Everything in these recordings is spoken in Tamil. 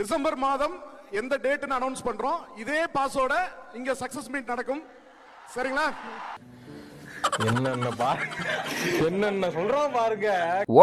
டிசம்பர் மாதம் எந்த டேட்னு அனௌன்ஸ் பண்றோம். இதே பாஸோட இங்க சக்சஸ் மீட் நடக்கும். சரிங்களா? என்னென்ன பா என்னென்ன சொல்றான் பாருங்க.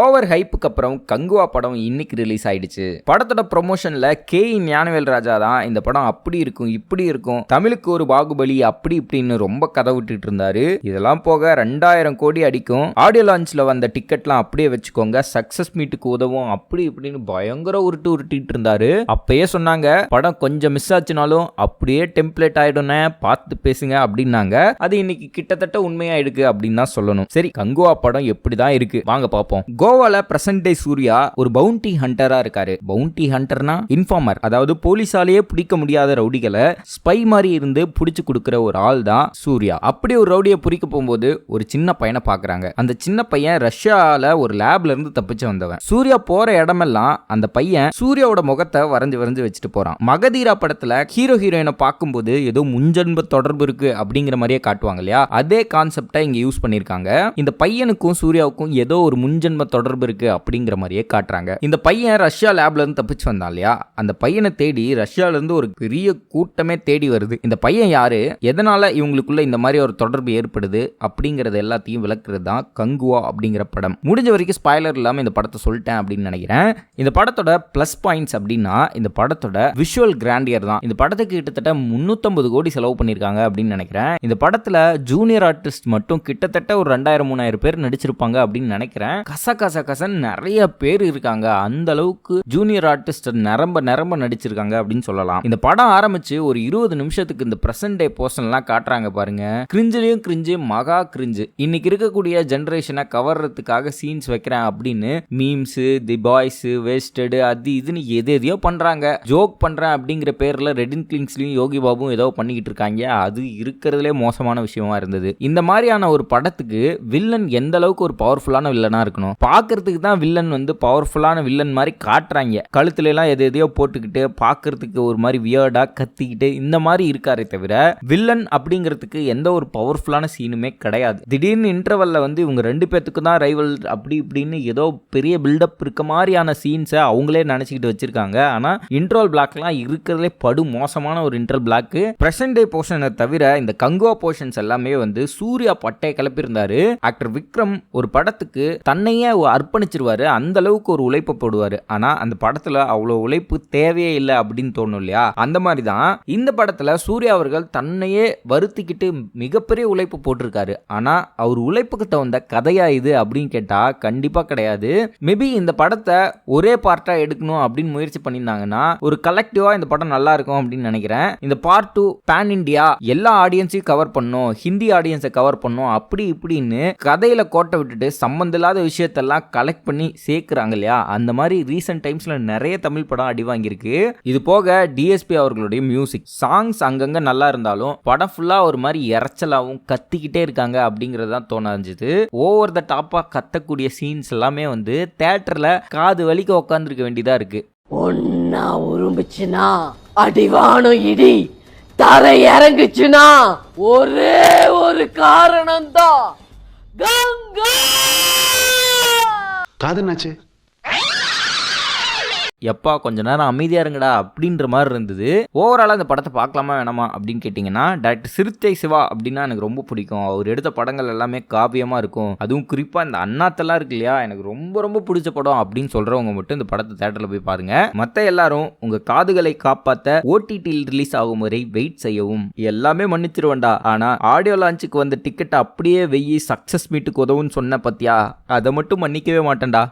ஓவர் ஹைப்புக்கு அப்புறம் கங்குவா படம் இன்னைக்கு ரிலீஸ் ஆயிடுச்சு. படத்தோட ப்ரொமோஷனில் கே ஞானவேல் ராஜா தான் இந்த படம் அப்படி இருக்கும் இப்படி இருக்கும் தமிழுக்கு ஒரு பாகுபலி அப்படி இப்படின்னு ரொம்ப கதை விட்டுட்டு இருந்தாரு. இதெல்லாம் போக ரெண்டாயிரம் கோடி அடிக்கும். ஆடியோ லான்ச்ல வந்த டிக்கெட்லாம் அப்படியே வச்சுக்கோங்க சக்ஸஸ் மீட்டுக்கு உதவும் அப்படி இப்படின்னு பயங்கர உருட்டு உருட்டிட்டு இருந்தாரு. அப்பயே சொன்னாங்க படம் கொஞ்சம் மிஸ் ஆச்சுனாலும் அப்படியே டெம்ப்ளேட் ஆயிடும்னே பார்த்து பேசுங்க அப்படின்னாங்க. அது இன்னைக்கு கிட்டத்தட்ட உண்மையா இருக்கு அப்படின்னு தான் சொல்லணும். சரி கங்குவா படம் எப்படிதான் இருக்கு? வாங்க பார்ப்போம். கோவால பிரசன்ட் டே சூர்யா ஒரு பவுண்டி ஹண்டரா இருக்காரு. பவுண்டி ஹண்டர்னா இன்ஃபார்மர் அதாவது போலீஸாலேயே பிடிக்க முடியாத ரவுடிகளை ஸ்பை மாதிரி இருந்து பிடிச்சு கொடுக்குற ஒரு ஆள் தான் சூர்யா. அப்படி ஒரு ரவுடியை பிடிக்க போகும்போது ஒரு சின்ன பையனை பாக்குறாங்க அந்த சின்ன பையன் ரஷ்யால ஒரு லேப்ல இருந்து தப்பிச்சு வந்தவன். சூர்யா போற இடமெல்லாம் அந்த பையன் சூர்யாவோட முகத்தை வரைஞ்சு வரைஞ்சு வச்சுட்டு போறான். மகதீரா படத்துல ஹீரோ ஹீரோயினை பார்க்கும்போது ஏதோ முன்ஜென்ம தொடர்பு இருக்கு அப்படிங்கிற மாதிரியே காட்டுவாங்க இல்லையா? அதே கான்செப்ட் இங்கே யூஸ் பண்ணியிருக்காங்க இந்த பையனுக்கும் சூர்யாவுக்கும் ஏதோ ஒரு முன்ஜென்ம தொடர்பு இருக்கு அப்படிங்கிற மாதிரியே காட்டுறாங்க. இந்த பையன் ரஷ்யா லேப்லேருந்து தப்பிச்சு வந்தான் இல்லையா? அந்த பையனை தேடி ரஷ்யாவிலேருந்து ஒரு பெரிய கூட்டமே தேடி வருது. இந்த பையன் யாரு? எதனால் இவங்களுக்குள்ள இந்த மாதிரி ஒரு தொடர்பு ஏற்படுது? அப்படிங்கிறத எல்லாத்தையும் விளக்குறது தான் கங்குவா அப்படிங்கிற படம். முடிஞ்ச வரைக்கும் ஸ்பாய்லர் இல்லாமல் இந்த படத்தை சொல்லிட்டேன் அப்படின்னு நினைக்கிறேன். இந்த படத்தோட ப்ளஸ் பாயிண்ட்ஸ் அப்படின்னா இந்த படத்தோட விஷுவல் கிராண்டியர் தான். இந்த படத்துக்கு கிட்டத்தட்ட முன்னூற்றம்பது கோடி செலவு பண்ணியிருக்காங்க அப்படின்னு நினைக்கிறேன். இந்த படத்தில் ஜூனியர் ஆர்டிஸ்ட் மட்டும் கிட்டத்தட்ட ஒரு ரெண்டாயிரம் மூணாயிரம் பேர் நடிச்சிருப்பாங்க அப்படின்னு நினைக்கிறேன். கச கச கசன்னு நிறைய பேர் இருக்காங்க. அந்த அளவுக்கு ஜூனியர் ஆர்டிஸ்ட் நிரம்ப நிரம்ப நடிச்சிருக்காங்க அப்படின்னு சொல்லலாம். இந்த படம் ஆரம்பிச்சு ஒரு இருபது நிமிஷத்துக்கு இந்த பிரசன்ட் டே போர்ஷன்லாம் காட்டுறாங்க பாருங்க. கிரிஞ்சிலையும் கிரிஞ்சு மகா கிரிஞ்சு. இன்னைக்கு இருக்கக்கூடிய ஜென்ரேஷனை கவர்றதுக்காக சீன்ஸ் வைக்கிறேன் அப்படின்னு மீம்ஸ் தி பாய்ஸ் வேஸ்டடு அது இதுன்னு எது எதையோ பண்றாங்க. ஜோக் பண்றேன் அப்படிங்கிற பேர்ல ரெடின் கிளிங்ஸ்லயும் யோகி பாபுவும் ஏதோ பண்ணிக்கிட்டு இருக்காங்க. அது இருக்கிறதுலே மோசமான விஷயமா இருந்தது. இந்த மாதிரியான ஒரு படத்துக்கு வில்லன் எந்த அளவுக்கு ஒரு பவர்ஃபுல்லான வில்லனா இருக்கணும்? பாக்குறதுக்கு தான் வில்லன் வந்து பவர்ஃபுல்லான வில்லன் மாதிரி காட்டுறாங்க. கழுத்துல எல்லாம் எது எதையோ போட்டுக்கிட்டு பாக்குறதுக்கு ஒரு மாதிரி வியர்டா கத்திக்கிட்டு இந்த மாதிரி இருக்காரே தவிர வில்லன் அப்படிங்கிறதுக்கு எந்த ஒரு பவர்ஃபுல்லான சீனுமே கிடையாது. திடீர்னு இன்டர்வல்ல வந்து இவங்க ரெண்டு பேத்துக்கு தான் ரைவல் அப்படி இப்படின்னு ஏதோ பெரிய பில்டப் இருக்க மாதிரியான சீன்ஸை அவங்களே நினச்சிக்கிட்டு வச்சிருக்காங்க. ஆனால் இன்ட்ரோல் பிளாக்லாம் இருக்கிறதுலே படு மோசமான ஒரு இன்ட்ரல் பிளாக் பிரசன்ட் டே போர்ஷனை தவிர இந்த கங்குவா போர்ஷன்ஸ் எல்லாமே வந்து சூர்யா பட்டையை கிளப்பியிருந்தாரு. ஆக்டர் விக்ரம் ஒரு படத்துக்கு தன்னையே அர்ப்பணிச்சிருவாரு. அந்த அளவுக்கு ஒரு உழைப்பை போடுவாரு. ஆனா அந்த படத்துல அவ்வளோ உழைப்பு தேவையே இல்லை அப்படின்னு தோணும் இல்லையா? அந்த மாதிரி தான் இந்த படத்துல சூர்யா அவர்கள் தன்னையே வருத்திக்கிட்டு மிகப்பெரிய உழைப்பு போட்டிருக்காரு. ஆனா அவர் உழைப்புக்கு தகுந்த கதையா இது அப்படின்னு கேட்டா கண்டிப்பா கிடையாது. மேபி இந்த படத்தை ஒரே பார்ட்டா எடுக்கணும் அப்படின்னு முயற்சி பண்ணியிருந்தாங்கன்னா ஒரு கலெக்டிவா இந்த படம் நல்லா இருக்கும் அப்படின்னு நினைக்கிறேன். இந்த பார்ட் டூ பேன் இண்டியா எல்லா ஆடியன்ஸையும் கவர் பண்ணும் ஹிந்தி ஆடியன்ஸை கவர் பண்ணும் அப்படி இப்படின்னு கதையில கோட்டை விட்டுட்டு சம்மந்த இல்லாத விஷயத்தெல்லாம் கலெக்ட் பண்ணி சேர்க்குறாங்க இல்லையா? அந்த மாதிரி ரீசெண்ட் டைம்ஸ்ல நிறைய தமிழ் படம் அடி வாங்கியிருக்கு. இது போக டிஎஸ்பி அவர்களுடைய மியூசிக் சாங்ஸ் அங்கங்க நல்லா இருந்தாலும் படம் ஃபுல்லா ஒரு மாதிரி இறைச்சலாகவும் கத்திக்கிட்டே இருக்காங்க அப்படிங்கிறது தான் தோணுது ஓவர் த டாப்பா கத்தக்கூடிய சீன்ஸ் எல்லாமே வந்து தேட்டர்ல காது வலிக்க உட்காந்துருக்க வேண்டியதா இருக்கு. ஒன்னா உரும்புச்சுனா அடிவானோ இடி தரை இறங்குச்சுனா ஒரே ஒரு காரணம் தான் கங்கா! காதனாச்சு எப்பா கொஞ்ச நேரம் அமைதியாக இருங்கடா அப்படின்ற மாதிரி இருந்தது. ஓவராலாக அந்த படத்தை பார்க்கலாமா வேணாமா அப்படின்னு கேட்டிங்கன்னா டேரக்டர் சிறுத்தை சிவா அப்படின்னா எனக்கு ரொம்ப பிடிக்கும். அவர் எடுத்த படங்கள் எல்லாமே காவியமாக இருக்கும். அதுவும் குறிப்பாக இந்த அண்ணாத்தெல்லாம் இருக்கு இல்லையா எனக்கு ரொம்ப ரொம்ப பிடிச்ச படம் அப்படின்னு சொல்கிறவங்க மட்டும் இந்த படத்தை தேட்டரில் போய் பாருங்கள் மற்ற எல்லாரும் உங்கள் காதுகளை காப்பாற்ற ஓடிடியில் ரிலீஸ் ஆகும் வரை வெயிட் செய்யவும். எல்லாமே மன்னிச்சிருவேன்டா. ஆனால் ஆடியோ லான்ச்சுக்கு வந்த டிக்கெட் அப்படியே வெயி சக்ஸஸ் மீட்டுக்கு உதவுன்னு சொன்ன பத்தியா அதை மட்டும் மன்னிக்கவே மாட்டேன்டா.